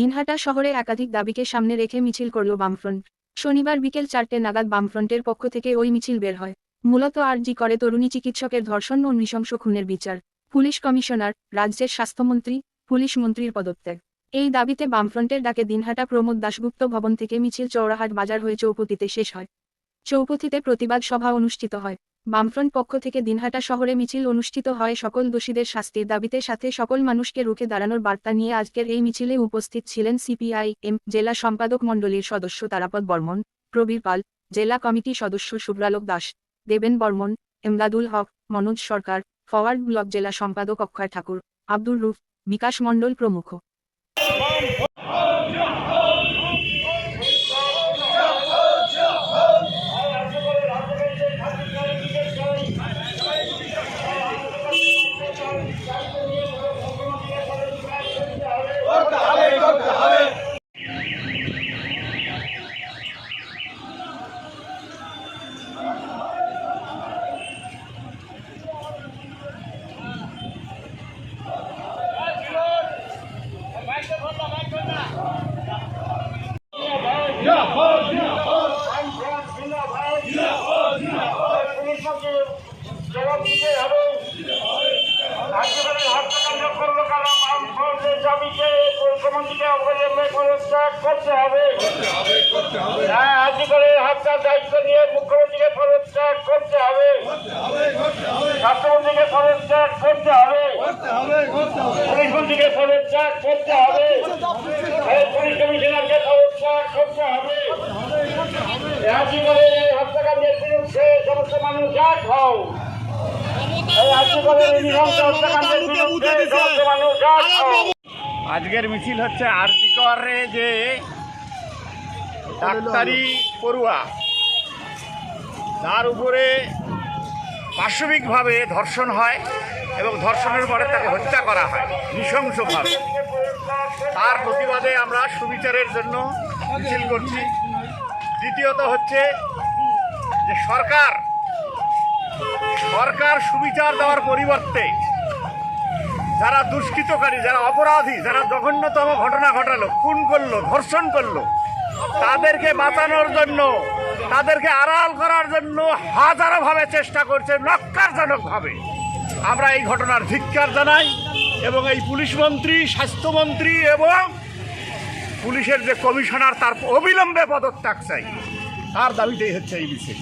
দিনহাটা শহরে একাধিক দাবিকে সামনে রেখে মিছিল করল বামফ্রন্ট। শনিবার বিকেল চারটে নাগাদ বামফ্রন্টের পক্ষ থেকে ওই মিছিল বের হয়। মূলত আরজি করে তরুণী চিকিৎসকের ধর্ষণ ও নৃশংস খুনের বিচার। পুলিশ কমিশনার, রাজ্যের স্বাস্থ্যমন্ত্রী, পুলিশ মন্ত্রীর পদত্যাগ। এই দাবিতে বামফ্রন্টের ডাকে দিনহাটা প্রমোদ দাশগুপ্ত ভবন থেকে মিছিল চৌরাহাট বাজার হয়ে চৌপতিতে শেষ হয়। চৌপতিতে প্রতিবাদ সভা অনুষ্ঠিত হয়। বামফ্রন্ট পক্ষ থেকে দিনহাটা শহরে মিছিল অনুষ্ঠিত হয়। সকল দোষীদের শাস্তির দাবিতে সাথে সকল মানুষকে রুখে দাঁড়ানোর বার্তা নিয়ে আজকের এই মিছিলে উপস্থিত ছিলেন সিপিআই এম জেলা সম্পাদক মণ্ডলীর সদস্য তারাপদ বর্মন, প্রবীর পাল, জেলা কমিটি সদস্য শুভ্রালোক দাস, দেবেন বর্মন, এমদাদুল হক, মনোজ সরকার, ফরওয়ার্ড ব্লক জেলা সম্পাদক অক্ষয় ঠাকুর, আব্দুর রুফ, বিকাশ মণ্ডল প্রমুখ। করতে হবে। হ্যাঁ রাজ্যপালের হত্যার দায়িত্ব নিয়ে মুখ্যমন্ত্রীকে পদত্যাগ করতে হবে। স্বাস্থ্যমন্ত্রীকে পদত্যাগ করতে হবে। পুলিশ মন্ত্রীকে পদত্যাগ করতে হবে। পুলিশ কমিশনারকে পদত্যাগ করতে হবে। রাজ্যপালের এই হত্যাকাণ্ডের বিরুদ্ধে সমস্ত মানুষ এক হও। আজকের মিছিল হচ্ছে আরজিকরে যে ডাক্তারি পড়ুয়া, তার উপরে পাশবিকভাবে ধর্ষণ হয় এবং ধর্ষণের পরে তাকে হত্যা করা হয়, নৃশংসভাবে। তার প্রতিবাদে আমরা সুবিচারের জন্য মিছিল করছি। দ্বিতীয়ত হচ্ছে যে সরকার সরকার সুবিচার দেওয়ার পরিবর্তে যারা দুষ্কৃতকারী, যারা অপরাধী, যারা জঘন্যতম ঘটনা ঘটালো, খুন করল, ধর্ষণ করল, তাদেরকে বাঁচানোর জন্য, তাদেরকে আড়াল করার জন্য হাজারোভাবে চেষ্টা করছে নক্কারজনকভাবে আমরা এই ঘটনার ধিক্কার জানাই এবং এই পুলিশ মন্ত্রী স্বাস্থ্যমন্ত্রী এবং পুলিশের যে কমিশনার, তার অবিলম্বে পদত্যাগ চাই। তার দাবিতেই হচ্ছে এই মিছিল।